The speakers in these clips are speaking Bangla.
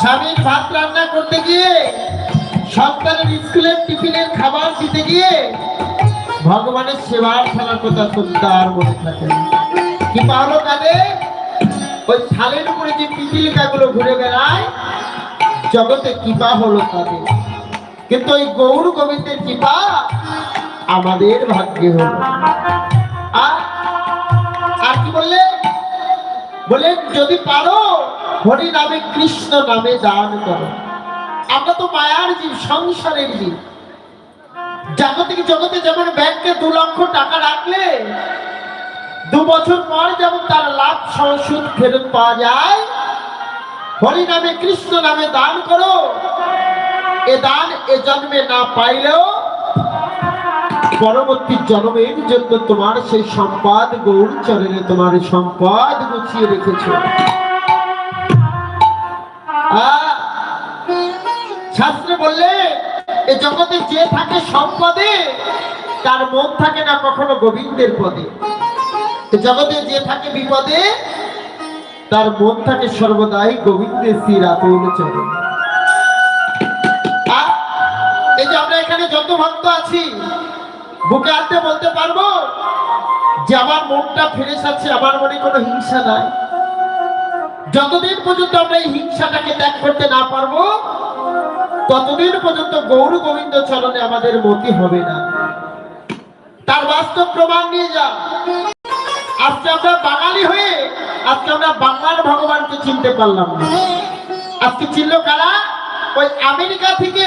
স্বামীর ভাত রান্না করতে গিয়ে সন্তানের স্কুলের টিফিনের খাবার দিতে গিয়ে ভগবানের সেবার ফেলার কথা শুনতে আর মনে থাকে কি পাহলো কাঁদে ওই থালের উপরে যে পিপিলিকা গুলো ঘুরে বেড়ায়, জগতে কৃপা হলো তাদের। কিন্তু ওই গৌর গোবিন্দের কৃপা আমাদের ভাগ্যে হলো। আর আর কি বললে? বলেন যদি পারো, হরি নামে, কৃষ্ণ নামে দান করো। আমরা তো মায়ার জীব, সংসারের জীব। জাগতিক জগতে যেমন ব্যাংকে দু লক্ষ টাকা রাখলে, দু বছর পর যেমন তার লাভ সংসুদ ফেরত পাওয়া যায়, হরি নামে, কৃষ্ণ নামে দান করো। এ দান এ জন্মে না পাইলেও পরবর্তী জন্মের জন্য তোমার সেই সম্পদ গৌর চরণে তোমার সম্পদ গুছিয়ে রেখেছ। শাস্ত্রে বললে, এ জগতে যে থাকে সম্পদে, তার মন থাকে না কখনো গোবিন্দের পদে। জগতে যে থাকে বিপদে, তার মন থাকে সর্বদাই গোবিন্দের শ্রী রাতুল চরণ এই যে আমরা এখানে যত ভক্ত আছি বুকে হাতে বলতে পারব যে আমার মনটা ফ্রেশ আছে আমার মনে কোনো হিংসা নাই। যতদিন পর্যন্ত আমরা এই হিংসাটাকে ত্যাগ করতে না পারব, ততদিন পর্যন্ত গৌর গোবিন্দ চরণে আমাদের মতি হবে না। তার বাস্তব প্রমাণ নিয়ে যা। আজকে আমরা বাঙালি হয়ে, আজকে আমরা বাংলার ভগবানকে চিনতে পারলাম না। আজকে চিনল কারা? ওই আমেরিকা থেকে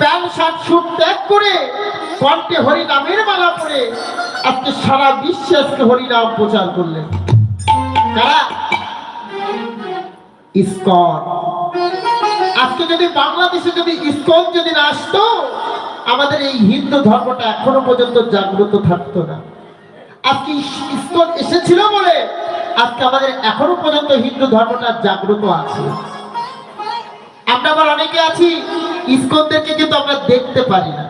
প্যান্ট, শার্ট স্যুট ত্যাগ করে কণ্ঠে হরিনামের মালা পরে আজকে সারা বিশ্বে আজকে হরিনাম প্রচার করলেন। কারা? ইস্কন। আজকে যদি বাংলাদেশে যদি ইস্কন যদি না আসতো, আমাদের এই হিন্দু ধর্মটা এখনও পর্যন্ত জাগ্রত থাকতো না। আজকে ইস্কন এসেছিল বলে আজকে আমাদের এখনও পর্যন্ত হিন্দু ধর্মটা জাগ্রত আছে। আমরা আবার অনেকে আছি, ইস্কনদেরকে কিন্তু আমরা দেখতে পারি না।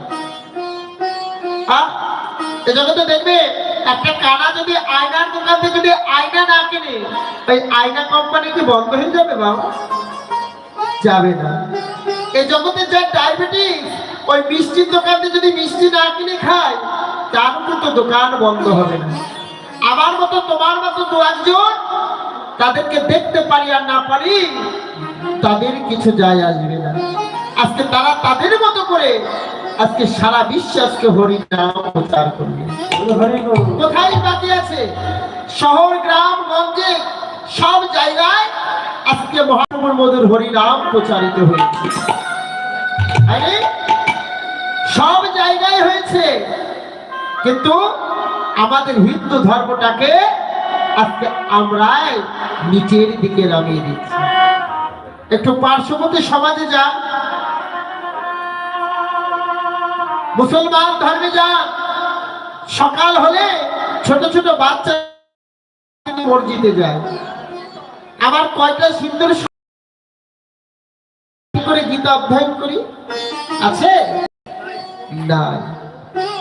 দোকান বন্ধ হবে না। আমার মতো, তোমার মতো দু একজন তাদেরকে দেখতে পারি আর না পারি, তাদের কিছু যায় আসবে না। আজকে তারা তাদের মতো করে আজকে সারা বিশ্বে আজকে হরিনাম প্রচার করবে। কোথায় বাকি আছে? শহর গ্রাম গঞ্জে সব জায়গায় আজকে মহানবর মধুর হরিনাম প্রচারিত হয়েছে। সব জায়গায় হয়েছে। কিন্তু আমাদের হিন্দু ধর্মটাকে আজকে আমরাই নিচের দিকে নামিয়ে দিচ্ছি। একটু পার্শ্ববর্তী সমাজে যান। মুসলমান ধর্মে যান সকাল হলে ছোট ছোট বাচ্চা মসজিদে যায়। আমার কয়টা সুন্দর করে গীতা অধ্যয়ন করি? আছে?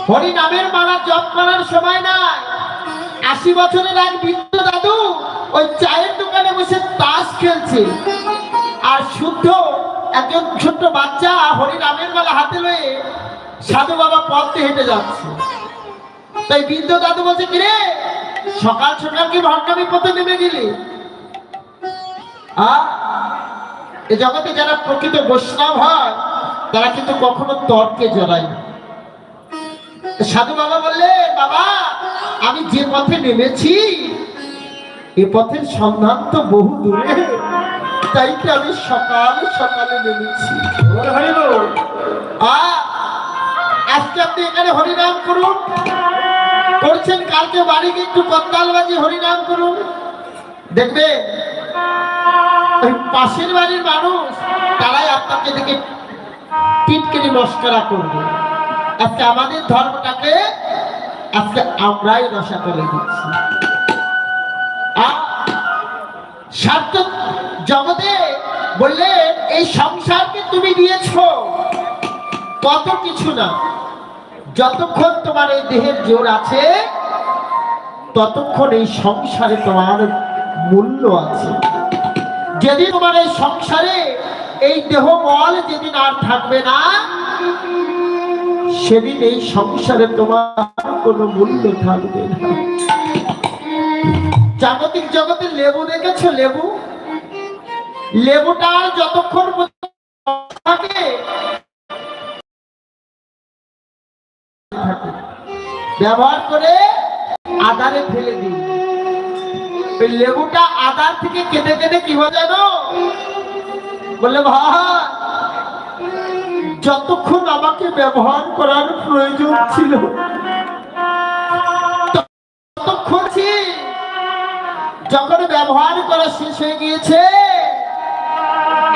হরি নামের মালা জপ করার সময় নাই। আশি বছরের এক বৃদ্ধ দাদু ওই চায়ের দোকানে বসে তাস খেলছে। আর শুদ্ধ একজন ছোট্ট বাচ্চা হরি নামের মালা হাতে লয়ে সাধু বাবা পথে হেঁটে যাচ্ছে। তাই বৃদ্ধ দাদু বলছে কিরে সকাল সকাল কি ভণ্ডামি পথে নেমে গেলি? এ জগতে যারা প্রকৃত বৈষ্ণব হয় তারা কিন্তু কখনো তর্কে জড়ায় সাধু বাবা বললে বাবা আমি যে পথে নেমেছি এ পথের সন্ধান তো বহু দূরে। তাই কি আমি সকাল সকালে নেমেছি। আ, আজকে আপনি এখানে হরিনাম করুন। করছেন কালকে বাড়ি গিয়ে একটু কত্তাল বাজি হরিনাম করুন। দেখবে পাশের বাড়ির মানুষ, তারাই আপনাকে দেখে টিটকেরি মস্করা করবে। আজকে আমাদের ধর্মটাকে আজকে আমরাই রসা করে দিচ্ছি। স্বার্থ জগতে বললে এই সংসারকে তুমি দিয়েছ। কত কিছু না। যতক্ষণ তোমার এই দেহের জোর আছে, ততক্ষণ এই সংসারে তোমার মূল্য আছে। যেদিন তোমার এই সংসারে এই দেহ বল যেদিন আর থাকবে না, সেদিন এই সংসারে তোমার কোনো মূল্য থাকবে না। জাগতিক জগতে লেবু দেখেছ? লেবু? লেবুটা যতক্ষণ থাকে থাকে। ব্যবহার করে আদারে ফেলে দিই ওই লেবুটা আদার থেকে কেটে কেটে কি হয়ে জানো বললে ভাই যতক্ষণ আমাকে ব্যবহার করার প্রয়োজন ছিল ততক্ষণ যখন ব্যবহার করা শেষ হয়ে গিয়েছে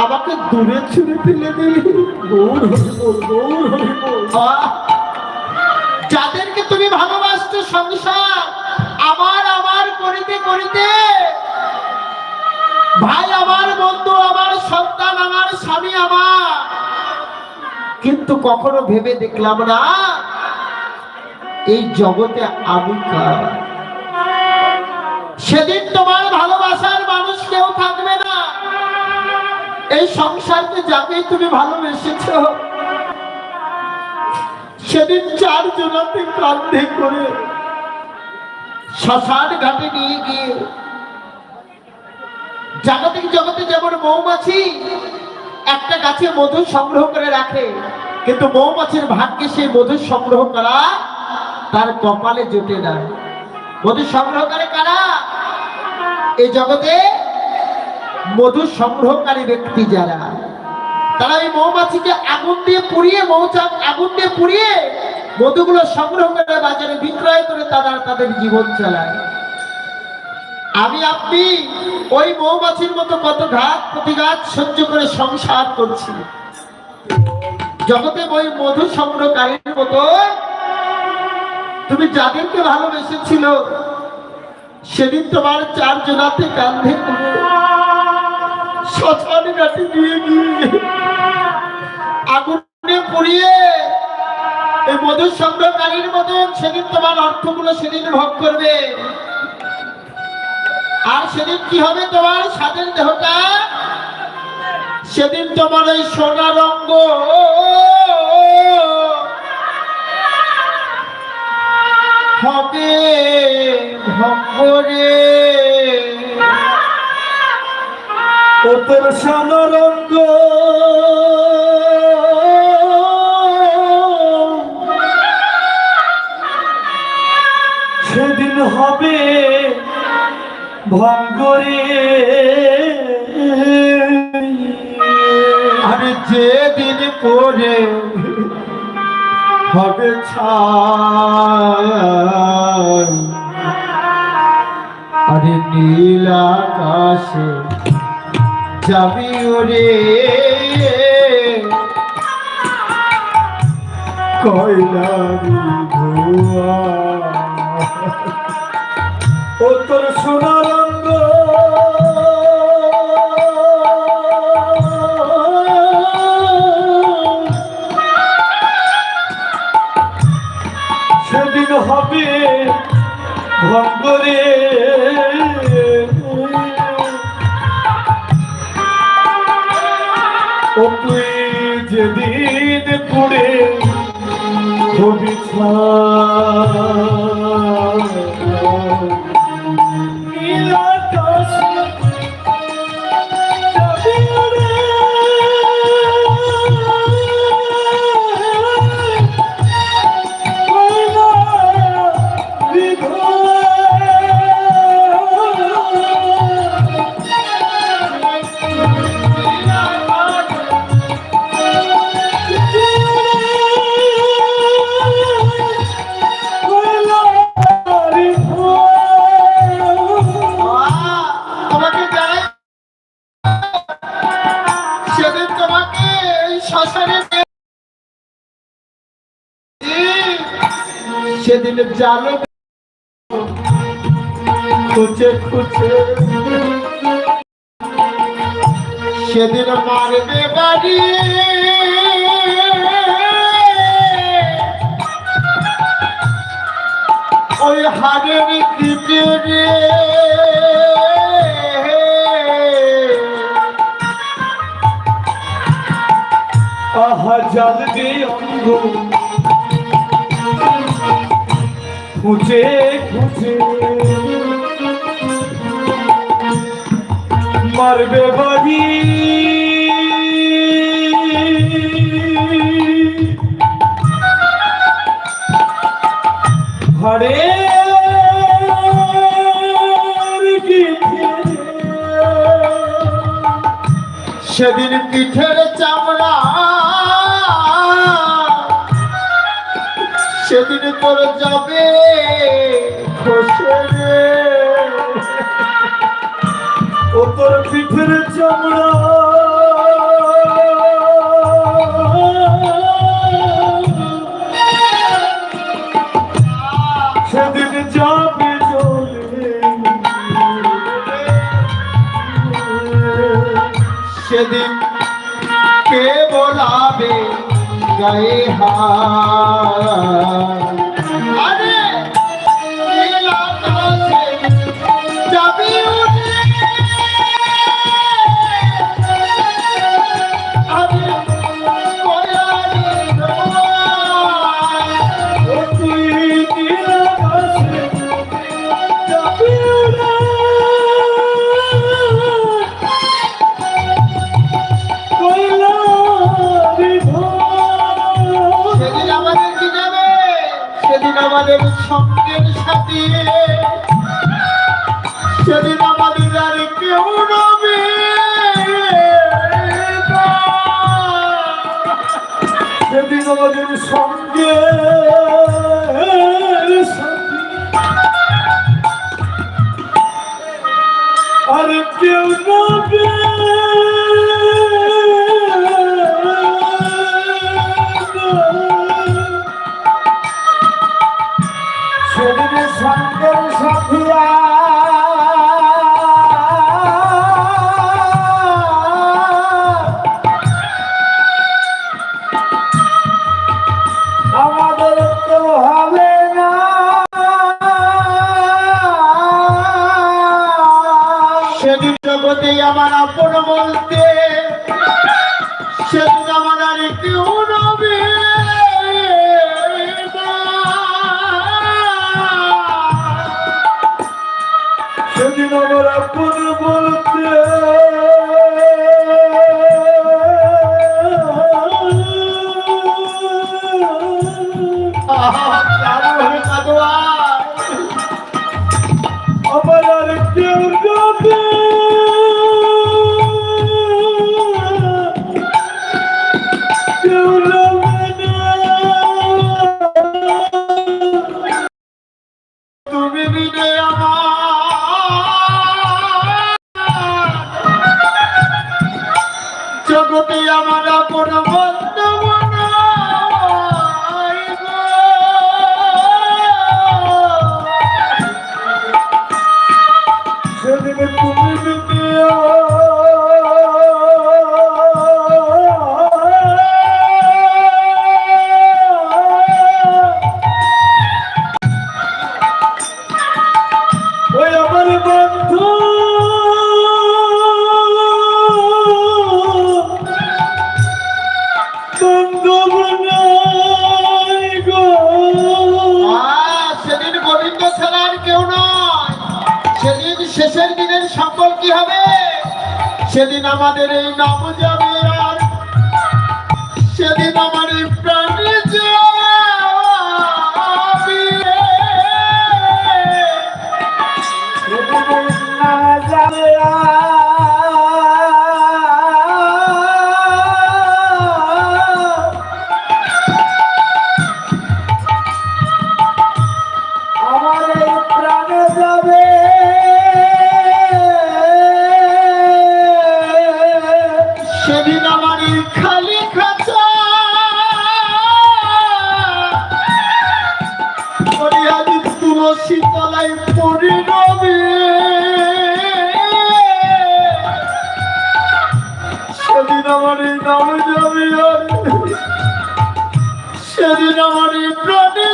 আমাকে দূরে ছুড়ে ফেলে দিলি গৌর হরি গৌর হরি! যাদেরকে তুমি ভালোবাসছো সংসার আমার আমার, করিতে করিতে। ভাই আমার, বন্ধু আমার, সন্তান আমার, স্বামী আমার। কিন্তু কখনো ভেবে দেখলাম না, এই জগতে আমি সেদিন তোমার ভালোবাসার মানুষ কেউ থাকবে না। এই সংসারকে যাকেই তুমি ভালোবেসেছ সেদিন চার জনাতে কান্দে করে শ্মশান ঘাটে নিয়ে গিয়ে জাগতিক জগতে যেমন মৌমাছি, একটা গাছে মধু সংগ্রহ করে রাখে। কিন্তু মৌমাছির ভাগ্যে সেই মধু সংগ্রহ করা তার কপালে জোটে না। মধু সংগ্রহ করে কারা? এই জগতে মধু সংগ্রহকারী ব্যক্তি যারা। তারা এই মৌমাছিকে আগুন দিয়ে পুড়িয়ে, মৌচাক আগুন দিয়ে পুড়িয়ে মধুগুলো সংগ্রহ করে বাজারে বিক্রয় করে তারা তাদের জীবন চালায়। আমি, আপনি ওই মৌমাছির মতো কত ঘাত প্রতিঘাত সহ্য করে সংসার করছি। জগতে ওই মধু সংগ্রহকারীর মতো তুমি যাদেরকে ভালোবেসেছিল, সেদিন তোমার চার জনাতে কান্ধে শ্মশান ঘাটে নিয়ে গিয়ে আগুনে পুড়িয়ে এই মধু সংগ্রহকারীর মতন সেদিন তোমার অর্থগুলো সেদিন ভোগ করবে। আর সেদিন কি হবে তোমার স্বাদের দেহটা? সেদিন তোমার ওই সোনা রঙ্গ হবে ভঙ্গরে তোর সমরঙ্গ সেদিন হবে ভঙ্গরে আরে যেদিন পরে হবে ছাই। আরে নীল আকাশে যাবি ওরে। কয়লারি ধোয়া ও তোর সোনারঙ্গ। সেদিন হবে ভঙ্গরে হবি তোমাকে জাল খুঁজে খুঁজে। সেদিন মারবে বাড়ি। ওই হারের দিকে রে। আহা অঙ্গ খুঁজে খুঁজে। মারবে বাড়ি। হরে সেদিন পিঠের চামড়া কতদিন পরে যাবে। ও তোর পিঠের চামড়া। সেদিন কে বলাবে? ગયે હા Yarın son gün. আমি আমার আপন বলতে। সেদিন আমার আর কেউ নবে সেদিন আমার আপন বলতে। Ah সেদিন আমাদের এই নামাজ শীতলাই পড়ি রবি সেদিন আমার এই নামে যাবি সেদিন আমার এই প্রাণী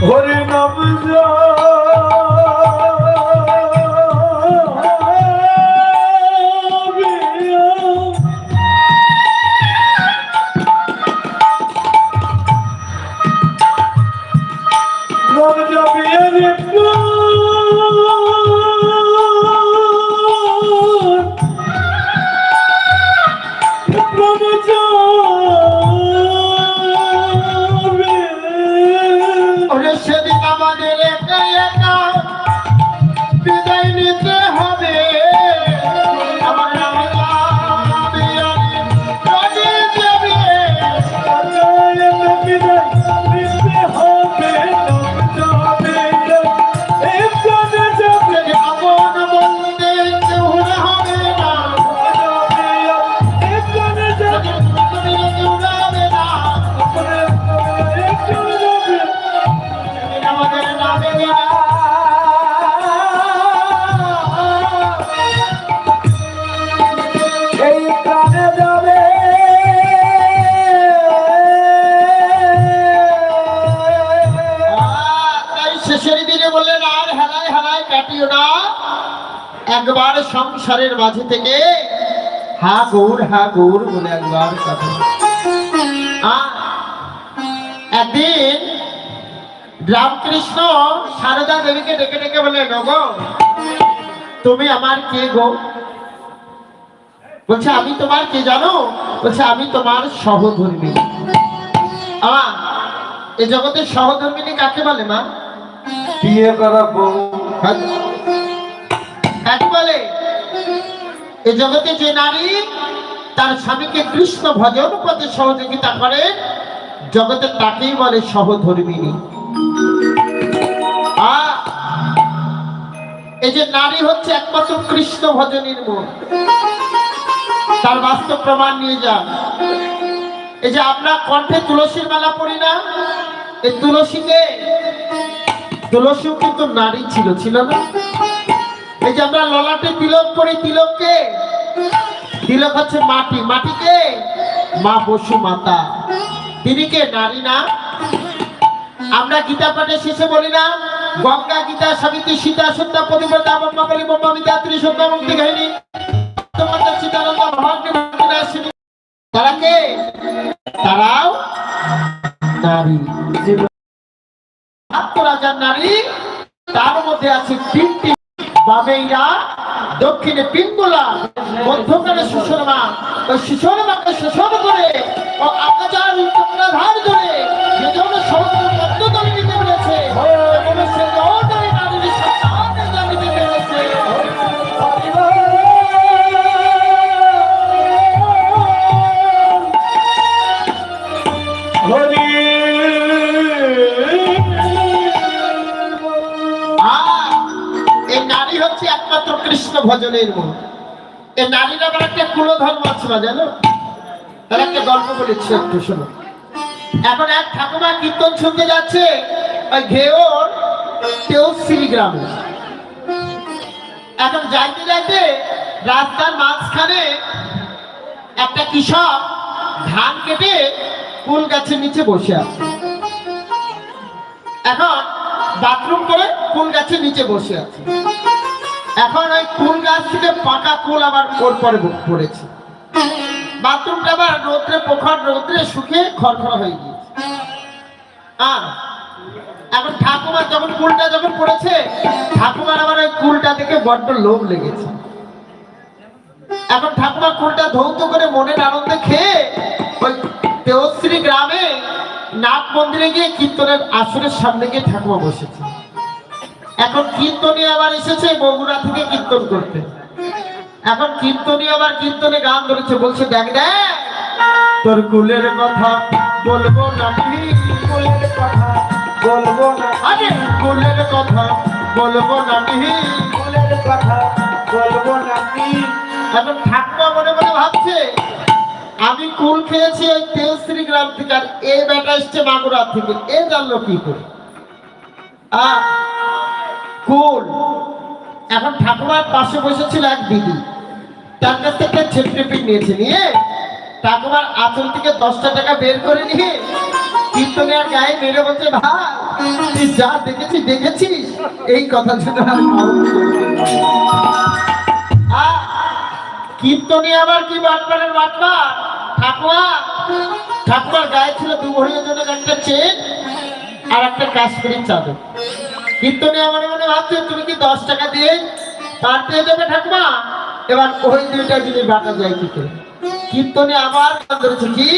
হরি নাম যা সংসারের মাঝে থেকে হা গৌর হা গৌর বলে একবার কথা। একদিন রামকৃষ্ণ সারদা দেবীকে ডেকে ডেকে বলে নগো তুমি আমার কে গো? বলছে আমি তোমার কে জানো? বলছে আমি তোমার সহধর্মী আমা এই জগতের সহধর্মিনী কাকে বলে মা? বিয়ে করা বউ? কাকে বলে এই জগতে যে নারী তার স্বামীকে কৃষ্ণ ভজন পথে সহযোগিতা করে, জগতে তাকেই বলে সহধর্মিনী এই যে নারী হচ্ছে একমাত্র কৃষ্ণ ভজনীর মন তার বাস্তব প্রমাণ নিয়ে যান। এই যে আমরা কণ্ঠে তুলসীর মালা পড়ি না, এই তুলসীকে, তুলসীও কিন্তু নারী ছিল ছিল না। এই যে আমরা ললাটে তিলক করি, তিলককে? তিলক হচ্ছে মাটি। মাটিকে? মা বসু মাতা। তিনি কে? নারী না? আমরা গীতা পাঠের শেষে বলি না, গঙ্গা গীতা সাবিত্রী সীতা সত্তা প্রতিপদা ব্রহ্মকালী ব্রহ্মবিদ্যা ত্রিসত্তা মুক্তি কাহিনী সীতানন্দ ভগবান। তারা কে? তারাও নারী। রাজার নারী, তার মধ্যে আছে তিনটি বামেইরা, দক্ষিণে পিন্দুলা মধ্যখানে সুষমা ওই সুষমাকে শোষণ করে ও আকাচার চক্রাধার ধরে যে জন্য সমস্ত কৃষ্ণ ভজনের মূল। এই নারীর আবার একটা আছে না, জানো? তার একটা গল্প বলেছি, একটু শোনো। এখন এক ঠাকুমা কীর্তন শুনতে যাচ্ছে, ওই ঘেওর তেউশ্রী গ্রামে। এখন যাইতে যাইতে রাস্তার মাঝখানে একটা কৃষক ধান কেটে কুল গাছের নিচে বসে আছে। এখন বাথরুম করে কুল গাছের নিচে বসে আছে। এখন ওই কুল গাছ থেকে পাকা কুল আবার ওর পরে পড়েছে। বাথরুমটা আবার রোদ্রে পোখর রোদ্রে শুকিয়ে খড়খড় হয়ে গিয়েছে। আহ, এখন ঠাকুমার যখন কুলটা যখন পড়েছে ঠাকুমার আবার ওই কুলটা থেকে বড্ড লোভ লেগেছে। এখন ঠাকুমা কুলটা ধৌত করে মনের আনন্দে খেয়ে ওই দেহশ্রী গ্রামে নাট মন্দিরে গিয়ে কীর্তনের আসরের সামনে গিয়ে ঠাকুমা বসেছে। এখন কীর্তনী আবার এসেছে, বগুড়া থেকে কীর্তন করতে এখন কীর্তনী আবার কীর্তনে গান ধরেছে, বলছে, দেখ দেখ, তোর কুলের কথা বলব না কুলের কথা বলব না আরে কুলের কথা বলব না। ফুলের কথা বলব না এখন ঠাকুমা মনে মনে ভাবছে, আমি কুল খেয়েছি ওই তেলশ্রী গ্রাম থেকে, আর এ বেটা এসছে মাগুরা থেকে, এ জানলো কি করে আ কুল। এখন ঠাকুমার পাশে বসেছিল এক দিদি। তার কাছ থেকে ছেপটেপি নিয়েছে নিয়ে। ঠাকুমার আঁচল থেকে দশটা টাকা বের করে নিয়ে কীর্তনে আর গায়ে মেরে বলছে ভাই তুই যা দেখেছি দেখেছিস এই কথা যেন আর কারও বলবি না। আহ, কীর্তনে আবার কি বাটপারের বাটপা ঠাকুমা ঠাকুমার গায়ে ছিল দু ভরির জন্য একটা চেন আর একটা কাশ্মীরি চাদর। কীর্তনে আমার মনে ভাবছে তুমি কি দশ টাকা দিয়ে পার পেয়ে যাবে ঠাকুমা? এবার ওই দুইটা জিনিস বাটা যায় কি করে কীর্তনে আবার ধরেছে কি?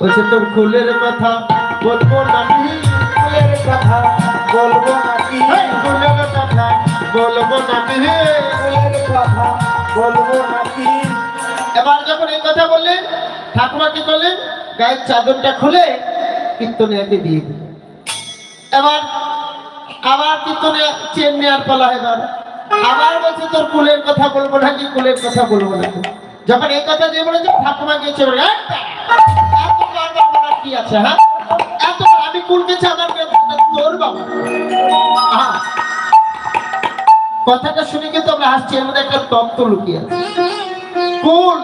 বলছে, তোর কুলের কথা বলব নাকি ফুলের কথা, বলব নাকি? কুলের কথা, বলব নাকি? ফুলের কথা, বলব নাকি? এবার যখন এই কথা বললেন ঠাকুমা কি করলেন? গায়ের চাদরটা খুলে কীর্তনে একে দিয়ে দিলেন। এবার আবার কীর্তনে চেন নেওয়ার পালা এবার আবার বলছে তোর কুলের কথা বলব নাকি? কুলের কথা বলব নাকি? যখন এই কথা যে বলেছে ঠাকুমা গিয়েছে বলে, কি আছে হ্যাঁ? এত আমি কুল গেছে আমার তোর বাবা। কথাটা শুনে কিন্তু আমরা হাসছি এর মধ্যে একটা তত্ত্ব লুকিয়ে কুল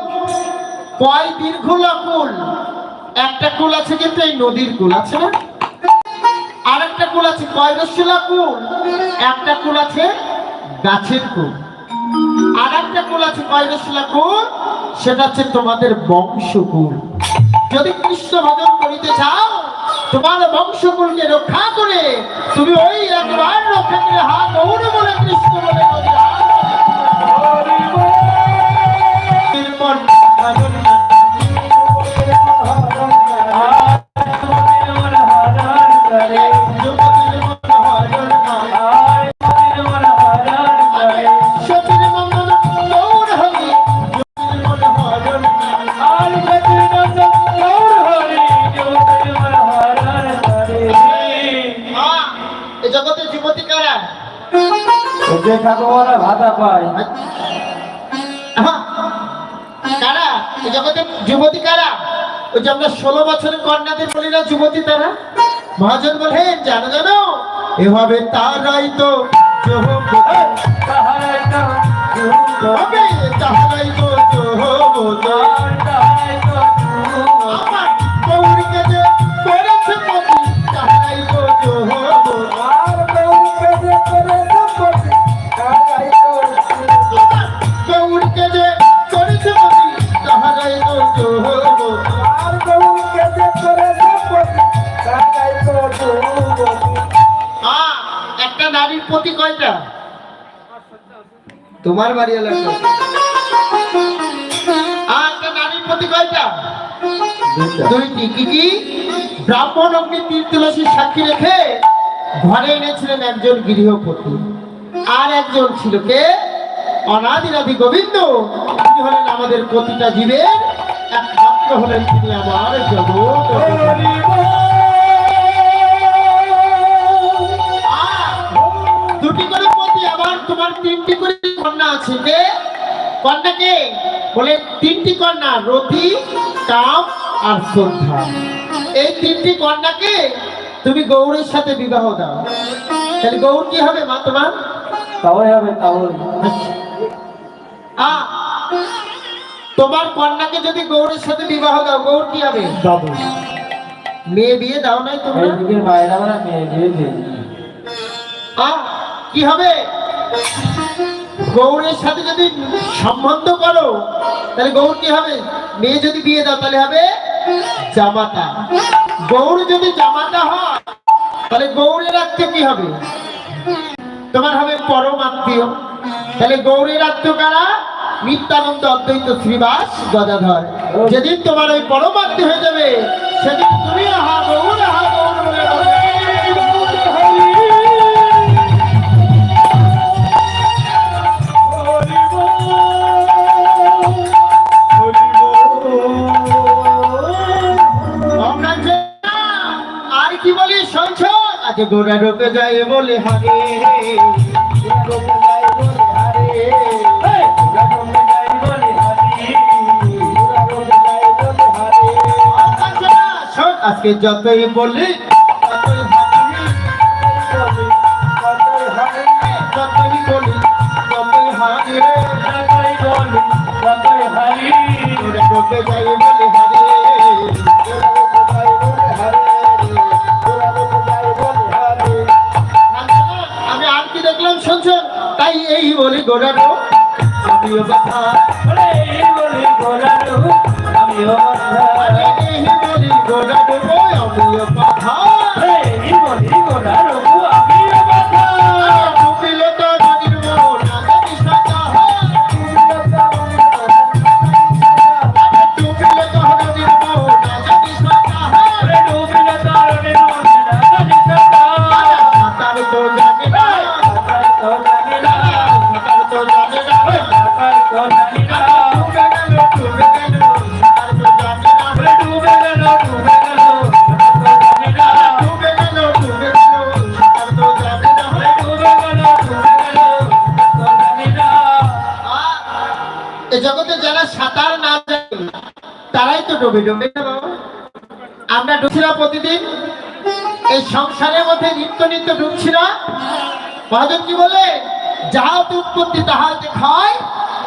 কয় দীর্ঘলা কুল? একটা কুল আছে কিন্তু এই নদীর কুল আছে না? আর একটা কুল আছে কয় রসুলা কুল একটা কুল আছে গাছের কুল আর একটা কুল আছে কয় রসুলা কুল সেটা হচ্ছে তোমাদের বংশকুল যদি কৃষ্ণ ভজন করিতে চাও তোমার বংশকুলকে রক্ষা করে তুমি ওই একবার রক্ষা করে হা বলে কৃষ্ণ বলে ভাজন ওই যে আমরা ষোলো বছরের কন্যাদের বলি না যুবতী তারা? মহাজন বলেন জানো জানো এভাবে তারাই তো তাহারাই তো তাহারাই তো তোমার বাড়ি এলাকা আ, একটা নারীর প্রতি কয়টা দুইটি। কি কি? ব্রাহ্মণ অগ্নি তীর তুলসী সাক্ষী রেখে ঘরে এনেছিলেন একজন গৃহপতি। আর একজন ছিল কে? অনাদিরাদি গোবিন্দ। তিনি হলেন আমাদের প্রতিটা জীবের একমাত্র হলেন তিনি আমার জগৎ। কন্যা আছে কে কন্যা কে? বলে তিনটি কন্যা রতি কাম আর শ্রদ্ধা। এই তিনটি কন্যাকে তুমি গৌরের সাথে বিবাহ দাও। তাহলে গৌর কি হবে মা তোমার? তাহলে হবে তাহলে। তোমার কন্যাকে যদি গৌরের সাথে বিবাহ দাও গৌর কি হবে? দাদু মেয়ে বিয়ে দাও নাই তোমরা? মেয়ে আ, কি হবে? গৌরের সাথে যদি সম্বন্ধ করো, তাহলে গৌর কি হবে? মেয়ে যদি বিয়ে দাও, তাহলে হবে জামাতা। গৌর যদি জামাতা হয়, তাহলে গৌরের আত্মীয় কি হবে? তোমার হবে পরম আত্মীয়। তাহলে গৌরের আত্মীয় কারা? নিত্যানন্দ অদ্বৈত শ্রীবাস গদাধর। যেদিন তোমার ওই পরম আত্মীয় হয়ে যাবে, সেদিন তুমি আহা, গৌর আহা আজ গোড়া রোপে যায় বলে হারে। আজকে যতই বলি হারি যতই বলি হারি যায় গোড়ানো আমিও বাধা। এই বলি গোড়ানো আমিও বাধা। এই বলি গোড়ানো আমিও বাধা। এই বলি গোলানো ডুবে ডুবে না আমরা ডুবছি না প্রতিদিন। এই সংসারের মধ্যে নিত্য নিত্য মহাজন কি বলে? যাহাতে উৎপত্তি তাহাতে খায়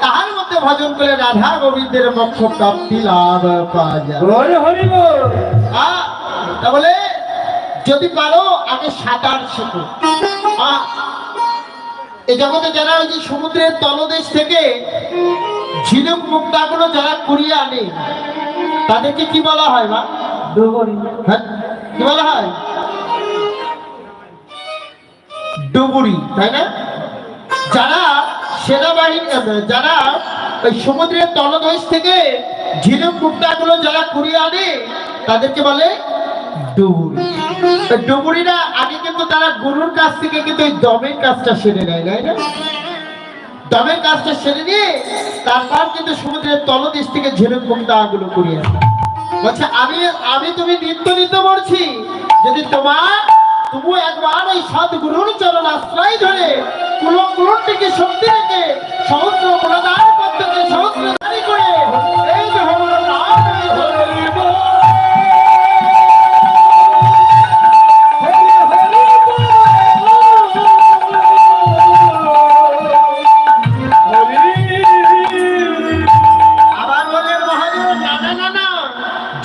তাহার মধ্যে ভজন করে রাধা গোবিন্দের মোক্ষ প্রাপ্তি লাভ পাওয়া যায়। যদি পারো আগে সাঁতার শেখো। এই জগতে যারা ওই যে সমুদ্রের তলদেশ থেকে ঝিনুক মুক্তাগুলো যারা কুড়িয়ে আনে তাদেরকে কি বলা হয় ডুবরি। হ্যাঁ? কি বলা হয়? ডুবুরি তাই না? যারা সেনাবাহিনী যারা ওই সমুদ্রের তলদেশ থেকে ঝিনুক মুক্তাগুলো যারা কুড়িয়ে আনে তাদেরকে বলে ডুবুরি। ডুবুরিরা আগে কিন্তু তারা গুরুর কাছ থেকে কিন্তু ওই দমের কাজটা সেরে নেয় তাই না? দমের কাজটা সেরে নিয়ে তারপর কিন্তু সমুদ্রের তলদেশ থেকে ঝেড়ে মুক্তাগুলো করিয়ে বলছে, আমি আমি তুমি নিত্য নিত্য বলছি যদি তোমার তবু একবার ওই সদ্গুরুর চরণ আশ্রয় ধরে কুলো থেকে শক্তি রেখে সমুদ্র প্রদান করতে সমুদ্র ধারী করে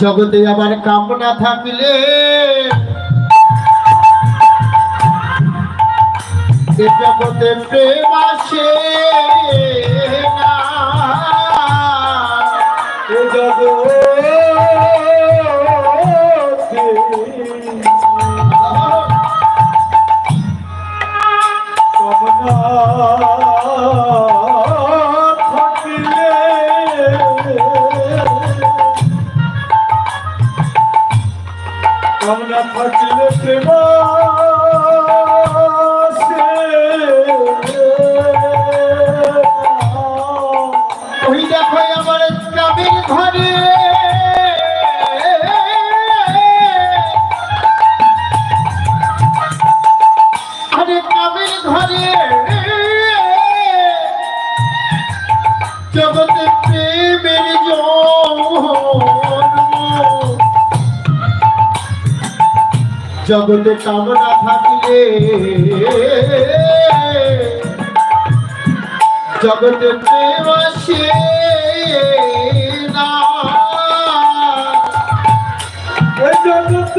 জগতে আবার কামনা থাকিলে জগতে প্রেম আসে না। কামনা কামনা থাকিলে প্রেম জগতে কামনা থাকিলে। জগতে প্রেম আসে।